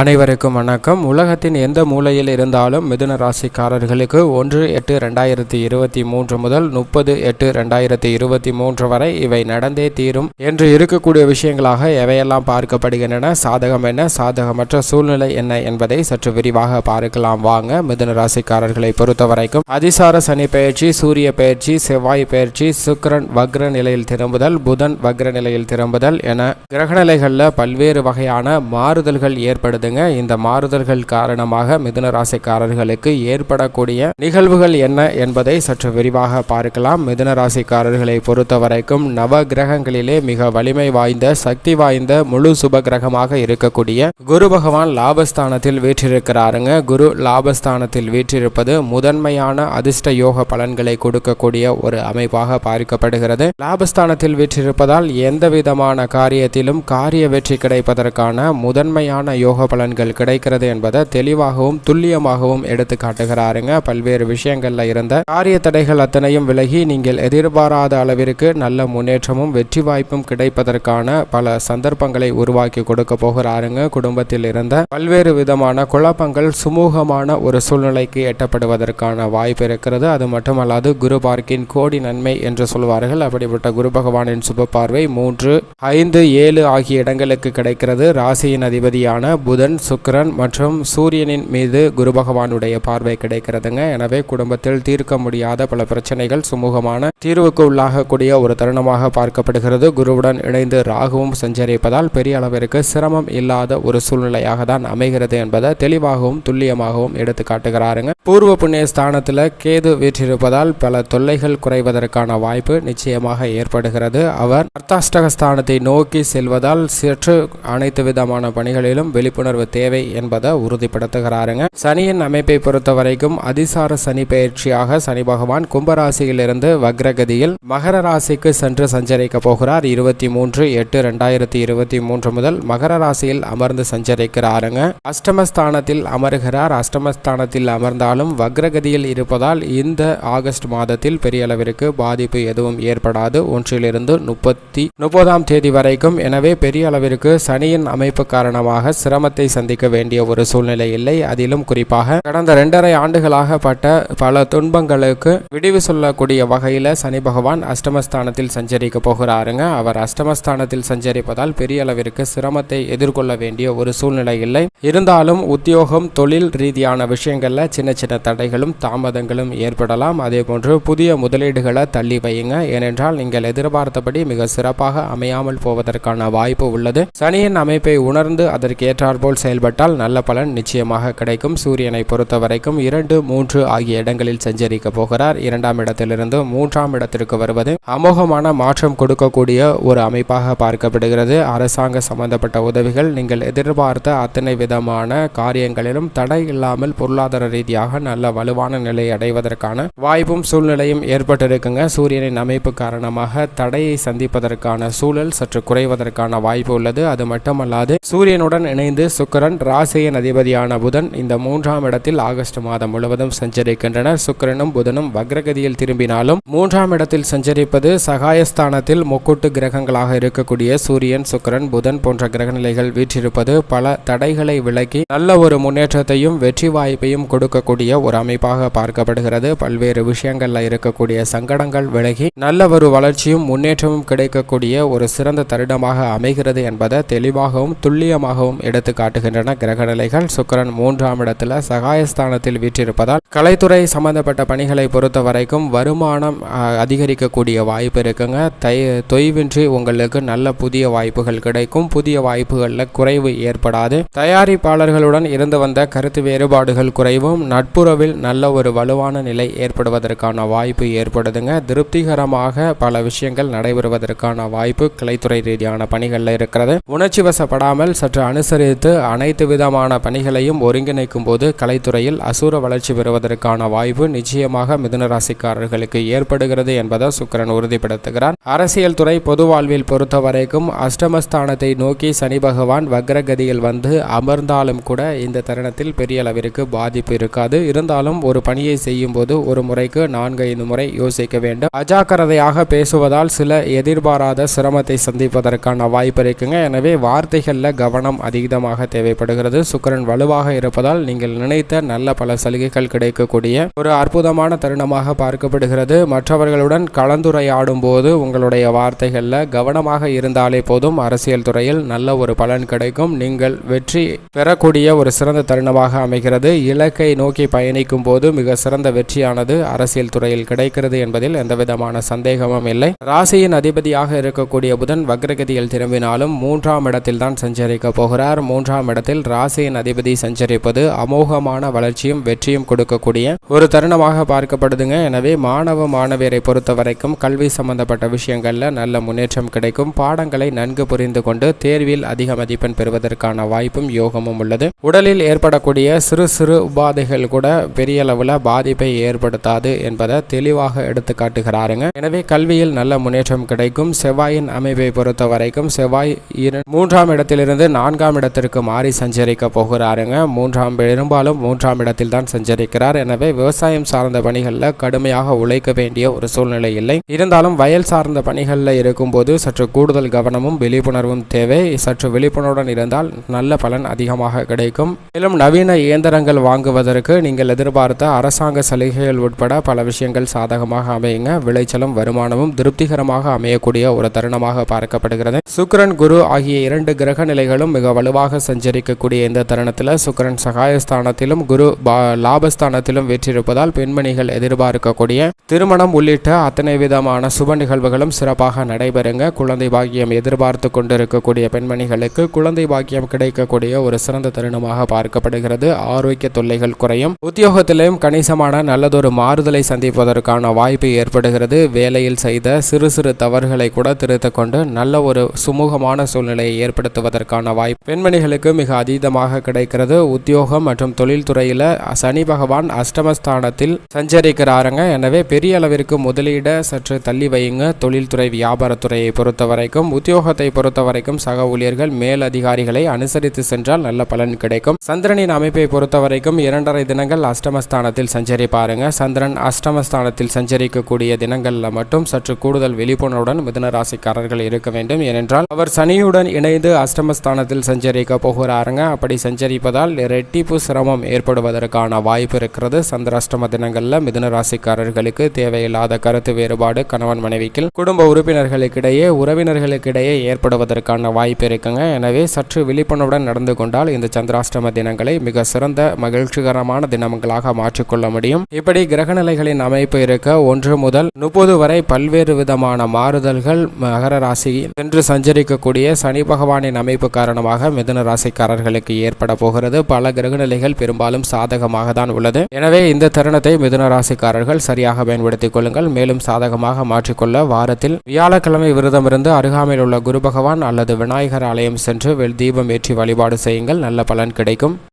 அனைவருக்கும் வணக்கம். உலகத்தின் எந்த மூலையில் இருந்தாலும் மிதுன ராசிக்காரர்களுக்கு ஒன்று எட்டு ரெண்டாயிரத்தி இருபத்தி மூன்று முதல் முப்பது எட்டு ரெண்டாயிரத்தி இருபத்தி மூன்று வரை இவை நடந்தே தீரும் என்று இருக்கக்கூடிய விஷயங்களாக எவையெல்லாம் பார்க்கப்படுகின்றன சாதகம் என்ன சாதகமற்ற சூழ்நிலை என்ன என்பதை சற்று விரிவாக பார்க்கலாம். வாங்க மிதுன ராசிக்காரர்களை பொறுத்த வரைக்கும் அதிசார சனி பயிற்சி சூரிய பயிற்சி செவ்வாய் பயிற்சி சுக்கரன் வக்ர நிலையில் திரும்புதல் புதன் வக்ர நிலையில் திரும்புதல் என கிரகநிலைகளில் பல்வேறு வகையான மாறுதல்கள் ஏற்படுது. வருதுங்க இந்த மாறுதல்கள் காரணமாக மிதுன ராசிக்காரர்களுக்கு ஏற்படக்கூடிய நிகழ்வுகள் என்ன என்பதை சற்று விரிவாக பார்க்கலாம். மிதுன ராசிக்காரர்களை பொறுத்த வரைக்கும் நவ கிரகங்களிலே மிக வலிமை வாய்ந்த சக்தி வாய்ந்த முழு சுப கிரகமாக இருக்கக்கூடிய குரு பகவான் லாபஸ்தானத்தில் வீற்றிருக்கிறாருங்க. குரு லாபஸ்தானத்தில் வீற்றிருப்பது முதன்மையான அதிர்ஷ்ட யோக பலன்களை கொடுக்கக்கூடிய ஒரு அமைப்பாக பார்க்கப்படுகிறது. லாபஸ்தானத்தில் வீற்றிருப்பதால் எந்த விதமான காரியத்திலும் காரிய வெற்றி கிடைப்பதற்கான முதன்மையான யோக பலன்கள் கிடைக்கிறது என்பதை தெளிவாகவும் துல்லியமாகவும் எடுத்து காட்டுகிறாருங்க. பல்வேறு விஷயங்கள்ல இருந்த காரிய தடைகள் அத்தனையும் விலகி நீங்கள் எதிர்பாராத அளவிற்கு நல்ல முன்னேற்றமும் வெற்றி வாய்ப்பும் கிடைப்பதற்கான பல சந்தர்ப்பங்களை உருவாக்கி கொடுக்க போகிறாருங்க. குடும்பத்தில் இருந்த பல்வேறு விதமான குழப்பங்கள் சுமூகமான ஒரு சூழ்நிலைக்கு எட்டப்படுவதற்கான வாய்ப்பு இருக்கிறது. அது மட்டுமல்லாது குரு பார்க்கின் கோடி நன்மை என்று சொல்வார்கள். அப்படிப்பட்ட குரு பகவானின் சுப பார்வை மூன்று ஐந்து ஏழு ஆகிய இடங்களுக்கு கிடைக்கிறது. ராசியின் அதிபதியான புதன் சுக்கிரன் மற்றும் சூரியனின் மீது குரு பகவானுடைய பார்வை கிடைக்கிறதுங்க. எனவே குடும்பத்தில் தீர்க்க முடியாத பல பிரச்சனைகள் சுமூகமான தீர்வுக்கு உள்ளாகக்கூடிய ஒரு தருணமாக பார்க்கப்படுகிறது. குருவுடன் இணைந்து ராகுவும் சஞ்சரிப்பதால் பெரிய அளவிற்கு சிரமம் இல்லாத ஒரு சூழ்நிலையாக தான் அமைகிறது என்பதை தெளிவாகவும் துல்லியமாகவும் எடுத்து காட்டுகிறாருங்க. பூர்வ புண்ணிய ஸ்தானத்தில் கேது வீற்றிருப்பதால் பல தொல்லைகள் குறைவதற்கான வாய்ப்பு நிச்சயமாக ஏற்படுகிறது. அவர் அர்த்தாஷ்டக ஸ்தானத்தை நோக்கி செல்வதால் சற்று அனைத்து விதமான பணிகளிலும் விழிப்புணர்வு தேவை என்பதை உறுதிப்படுத்துகிறாருங்க. சனியின் அமைப்பை பொறுத்த வரைக்கும் அதிசார சனி பயிற்சியாக சனி பகவான் கும்பராசியிலிருந்து வக்ரகதியில் மகர ராசிக்கு சென்று சஞ்சரிக்க போகிறார். இருபத்தி மூன்று எட்டு ரெண்டாயிரத்தி இருபத்தி மூன்று முதல் மகர ராசியில் அமர்ந்து சஞ்சரிக்கிறாருங்க. அஷ்டமஸ்தானத்தில் அமர்கிறார். அஷ்டமஸ்தானத்தில் அமர்ந்தாலும் வக்ரகதியில் இருப்பதால் இந்த ஆகஸ்ட் மாதத்தில் பெரிய அளவிற்கு பாதிப்பு எதுவும் ஏற்படாது. ஒன்றிலிருந்து முப்பத்தி முப்பதாம் தேதி வரைக்கும். எனவே பெரிய அளவிற்கு சனியின் அமைப்பு காரணமாக சிரமத்தை சந்திக்க வேண்டிய ஒரு சூழ்நிலை இல்லை. அதிலும் குறிப்பாக கடந்த இரண்டரை ஆண்டுகளாக பட்ட பல துன்பங்களுக்கு விடிவு சொல்லக்கூடிய வகையில் சனி பகவான் அஷ்டமஸ்தானத்தில் சஞ்சரிக்க போகிறாருங்க. அவர் அஷ்டமஸ்தானத்தில் சஞ்சரிப்பதால் பெரிய அளவிற்கு சிரமத்தை எதிர்கொள்ள வேண்டிய ஒரு சூழ்நிலை இல்லை. இருந்தாலும் உத்தியோகம் தொழில் ரீதியான விஷயங்கள்ல சின்ன சின்ன தடைகளும் தாமதங்களும் ஏற்படலாம். அதே போன்று புதிய முதலீடுகளை தள்ளி வையுங்க. ஏனென்றால் நீங்கள் எதிர்பார்த்தபடி மிக சிறப்பாக அமையாமல் போவதற்கான வாய்ப்பு உள்ளது. சனியின் அமைப்பை உணர்ந்து அதற்கு போல் செயல்பட்டால் நல்ல பலன் நிச்சயமாக கிடைக்கும். சூரியனை பொறுத்த வரைக்கும் இரண்டு மூன்று ஆகிய இடங்களில் சஞ்சரிக்க போகிறார். இரண்டாம் இடத்திலிருந்து மூன்றாம் இடத்திற்கு வருவது அமோகமான மாற்றம் கொடுக்கக்கூடிய ஒரு அமைப்பாக பார்க்கப்படுகிறது. அரசாங்க சம்பந்தப்பட்ட உதவிகள் நீங்கள் எதிர்பார்த்த அத்தனை விதமான காரியங்களிலும் தடை இல்லாமல் பொருளாதார ரீதியாக நல்ல வலுவான நிலை அடைவதற்கான வாய்ப்பும் சூழ்நிலையும் ஏற்பட்டிருக்குங்க. சூரியனின் அமைப்பு காரணமாக தடையை சந்திப்பதற்கான சூழல் சற்று குறைவதற்கான வாய்ப்பு உள்ளது. அது மட்டுமல்லாது சூரியனுடன் இணைந்து சுக்கரன் ராசியின் அதிபதியான புதன் இந்த மூன்றாம் இடத்தில் ஆகஸ்ட் மாதம் முழுவதும் சஞ்சரிக்கின்றனர். சுக்கிரனும் புதனும் வக்ரகதியில் திரும்பினாலும் மூன்றாம் இடத்தில் சஞ்சரிப்பது சகாயஸ்தானத்தில் முக்கூட்டு கிரகங்களாக இருக்கக்கூடிய சூரியன் சுக்கரன் புதன் போன்ற கிரகநிலைகள் வீற்றிருப்பது பல தடைகளை விலக்கி நல்ல ஒரு முன்னேற்றத்தையும் வெற்றி வாய்ப்பையும் கொடுக்கக்கூடிய ஒரு அமைப்பாக பார்க்கப்படுகிறது. பல்வேறு விஷயங்கள்ல இருக்கக்கூடிய சங்கடங்கள் விலகி நல்ல ஒரு வளர்ச்சியும் முன்னேற்றமும் கிடைக்கக்கூடிய ஒரு சிறந்த தருணமாக அமைகிறது என்பதை தெளிவாகவும் துல்லியமாகவும் எடுத்து காட்டுகின்றன. கிரகநிலைகள் சுக்கிரன் மூன்றாம் இடத்துல சகாயஸ்தானத்தில் வீற்றிருப்பதால் கலைத்துறை சம்பந்தப்பட்ட பணிகளை பொறுத்த வரைக்கும் வருமானம் அதிகரிக்கக்கூடிய வாய்ப்பு இருக்குங்க. தை தொய்வின்றி உங்களுக்கு நல்ல புதிய வாய்ப்புகள் கிடைக்கும். புதிய வாய்ப்புகளில் குறைவு ஏற்படாது. தயாரிப்பாளர்களுடன் இருந்து வந்த கருத்து வேறுபாடுகள் குறைவும். நட்புறவில் நல்ல ஒரு வலுவான நிலை ஏற்படுவதற்கான வாய்ப்பு ஏற்படுதுங்க. திருப்திகரமாக பல விஷயங்கள் நடைபெறுவதற்கான வாய்ப்பு கலைத்துறை ரீதியான பணிகளில் இருக்கிறது. உணர்ச்சி வசப்படாமல் சற்று அனுசரித்து அனைத்து விதமான பணிகளையும் ஒருங்கிணைக்கும் போது கலைத்துறையில் அசுர வளர்ச்சி பெறுவதற்கான வாய்ப்பு நிச்சயமாக மிதுனராசிக்காரர்களுக்கு ஏற்படுகிறது என்பதை சுக்கிரன் உறுதிப்படுத்துகிறார். அரசியல் துறை பொது வாழ்வில் பொறுத்தவரைக்கும் அஷ்டமஸ்தானத்தை நோக்கி சனி பகவான் வக்ரகதியில் வந்து அமர்ந்தாலும் கூட இந்த தருணத்தில் பெரிய அளவிற்கு பாதிப்பு இருக்காது. இருந்தாலும் ஒரு பணியை செய்யும் போது ஒரு முறைக்கு நான்கு ஐந்து முறை யோசிக்க வேண்டும். அஜாக்கிரதையாக பேசுவதால் சில எதிர்பாராத சிரமத்தை சந்திப்பதற்கான வாய்ப்பு இருக்குங்க. எனவே வார்த்தைகளில் கவனம் அதிகமாக அதிகமாக தேவைப்படுகிறது. சுக்கரன் வலுவாக இருப்பதால் நீங்கள் நினைத்த நல்ல பல சலுகைகள் கிடைக்கக்கூடிய ஒரு அற்புதமான தருணமாக பார்க்கப்படுகிறது. மற்றவர்களுடன் கலந்துரையாடும் போது உங்களுடைய வார்த்தைகளில் கவனமாக இருந்தாலே போதும். அரசியல் துறையில் நல்ல ஒரு பலன் கிடைக்கும். நீங்கள் வெற்றி பெறக்கூடிய ஒரு சிறந்த தருணமாக அமைகிறது. இலக்கை நோக்கி பயணிக்கும் போது மிக சிறந்த வெற்றியானது அரசியல் துறையில் கிடைக்கிறது என்பதில் எந்தவிதமான சந்தேகமும் இல்லை. ராசியின் அதிபதியாக இருக்கக்கூடிய புதன் வக்ரகதியில் திரும்பினாலும் மூன்றாம் இடத்தில் தான் சஞ்சரிக்க போகிறார். மூன்றாம் இடத்தில் ராசியின் அதிபதி சஞ்சரிப்பது அமோகமான வளர்ச்சியும் வெற்றியும் கொடுக்கக்கூடிய ஒரு தருணமாக பார்க்கப்படுதுங்க. எனவே மாணவ மாணவியரை பொறுத்த வரைக்கும் கல்வி சம்பந்தப்பட்ட விஷயங்களில் நல்ல முன்னேற்றம் கிடைக்கும். பாடங்களை நன்கு புரிந்து கொண்டு தேர்வில் அதிக மதிப்பெண் பெறுவதற்கான வாய்ப்பும் யோகமும் உள்ளது. உடலில் ஏற்படக்கூடிய சிறு சிறு உபாதைகள் கூட பெரிய அளவில் பாதிப்பை ஏற்படுத்தாது என்பதை தெளிவாக எடுத்து காட்டுகிறாருங்க. எனவே கல்வியில் நல்ல முன்னேற்றம் கிடைக்கும். செவ்வாயின் அமைப்பை பொறுத்த வரைக்கும் செவ்வாய் மூன்றாம் இடத்திலிருந்து நான்காம் இடத்திற்கு மாறி சஞ்சரிக்க போகிறாருங்க. மூன்றாம் பெரும்பாலும் மூன்றாம் இடத்தில் தான் சஞ்சரிக்கிறார். எனவே விவசாயம் சார்ந்த பணிகளில் கடுமையாக உழைக்க வேண்டிய ஒரு சூழ்நிலை இல்லை. இருந்தாலும் வயல் சார்ந்த பணிகளில் இருக்கும்போது சற்று கூடுதல் கவனமும் விழிப்புணர்வும் தேவை. சற்று விழிப்புணர்வுடன் இருந்தால் நல்ல பலன் அதிகமாக கிடைக்கும். மேலும் நவீன இயந்திரங்கள் வாங்குவதற்கு நீங்கள் எதிர்பார்த்த அரசாங்க சலுகைகள் உட்பட பல விஷயங்கள் சாதகமாக அமையுங்க. விளைச்சலும் வருமானமும் திருப்திகரமாக அமையக்கூடிய ஒரு தருணமாக பார்க்கப்படுகிறது. சுக்கரன் குரு ஆகிய இரண்டு கிரக நிலைகளும் மிக வலுவாக சஞ்சரிக்கக்கூடிய இந்த தருணத்தில் சுக்கரன் சகாயஸ்தானத்திலும் குரு பா- லாபஸ்தானத்திலும் வெற்றிருப்பதால் பெண்மணிகள் எதிர்பார்க்கக்கூடிய திருமணம் உள்ளிட்ட அத்தனை விதமான சுப நிகழ்வுகளும் சிறப்பாக நடைபெறுங்க. குழந்தை பாக்கியம் எதிர்பார்த்து கொண்டிருக்கக்கூடிய பெண்மணிகளுக்கு குழந்தை பாக்கியம் கிடைக்கக்கூடிய ஒரு சிறந்த தருணமாக பார்க்கப்படுகிறது. ஆரோக்கிய தொல்லைகள் குறையும். உத்தியோகத்திலும் கணிசமான நல்லதொரு மாறுதலை சந்திப்பதற்கான வாய்ப்பு ஏற்படுகிறது. வேலையில் செய்த சிறு சிறு தவறுகளை கூட திருத்திக் கொண்டு நல்ல ஒரு சுமூகமான சூழ்நிலையை ஏற்படுத்துவதற்கான வாய்ப்பு பெண்மணிகளுக்கு மிக அதீதமாக கிடைக்கிறது. உத்தியோகம் மற்றும் தொழில்துறையில் சனி பகவான் அஷ்டமஸ்தானத்தில் சஞ்சரிக்கிறாருங்க. எனவே பெரிய அளவிற்கு முதலீட சற்று தள்ளி வையுங்க. தொழில்துறை வியாபாரத்துறையை பொறுத்த வரைக்கும் உத்தியோகத்தை பொறுத்த வரைக்கும் சக ஊழியர்கள் மேல் அதிகாரிகளை அனுசரித்து சென்றால் நல்ல பலன் கிடைக்கும். சந்திரனின் அமைப்பை பொறுத்த வரைக்கும் இரண்டரை தினங்கள் அஷ்டமஸ்தானத்தில் சஞ்சரிப்பாருங்க. சந்திரன் அஷ்டமஸ்தானத்தில் சஞ்சரிக்கக்கூடிய தினங்களில் மட்டும் சற்று கூடுதல் விழிப்புணர்வுடன் மிதனராசிக்காரர்கள் இருக்க வேண்டும். ஏனென்றால் அவர் சனியுடன் இணைந்து அஷ்டமஸ்தானத்தில் சஞ்சரிக்க போகிறாருங்க. அப்படி சஞ்சரிப்பதால் ரெட்டிப்பு சிரமம் ஏற்படுவதற்கான வாய்ப்பு இருக்கிறது. சந்திராஷ்டம தினங்களில் மிதுன ராசிக்காரர்களுக்கு தேவையில்லாத கருத்து வேறுபாடு கணவன் மனைவிக்கு குடும்ப உறுப்பினர்களுக்கிடையே உறவினர்களுக்கிடையே ஏற்படுவதற்கான வாய்ப்பு இருக்குங்க. எனவே சற்று விழிப்புணர்வுடன் நடந்து கொண்டால் இந்த சந்திராஷ்டம தினங்களை மிக சிறந்த மகிழ்ச்சிகரமான தினங்களாக மாற்றிக்கொள்ள முடியும். இப்படி கிரகநிலைகளின் அமைப்பு இருக்க ஒன்று முதல் முப்பது வரை பல்வேறு விதமான மாறுதல்கள் மகர ராசியில் சென்று சஞ்சரிக்கக்கூடிய சனி பகவானின் அமைப்பு காரணமாக மிதுன ராசிக்காரர்களுக்கு ஏற்பட போகிறது. பல கிரகநிலைகள் பெரும்பாலும் சாதகமாக தான் உள்ளது. எனவே இந்த தருணத்தை மிதுன ராசிக்காரர்கள் சரியாக பயன்படுத்திக் கொள்ளுங்கள். மேலும் சாதகமாக மாற்றிக்கொள்ள வாரத்தில் வியாழக்கிழமை விரதமிருந்து அருகாமையில் உள்ள குரு பகவான் அல்லது விநாயகர் ஆலயம் சென்று வெள் தீபம் ஏற்றி வழிபாடு செய்யுங்கள். நல்ல பலன் கிடைக்கும்.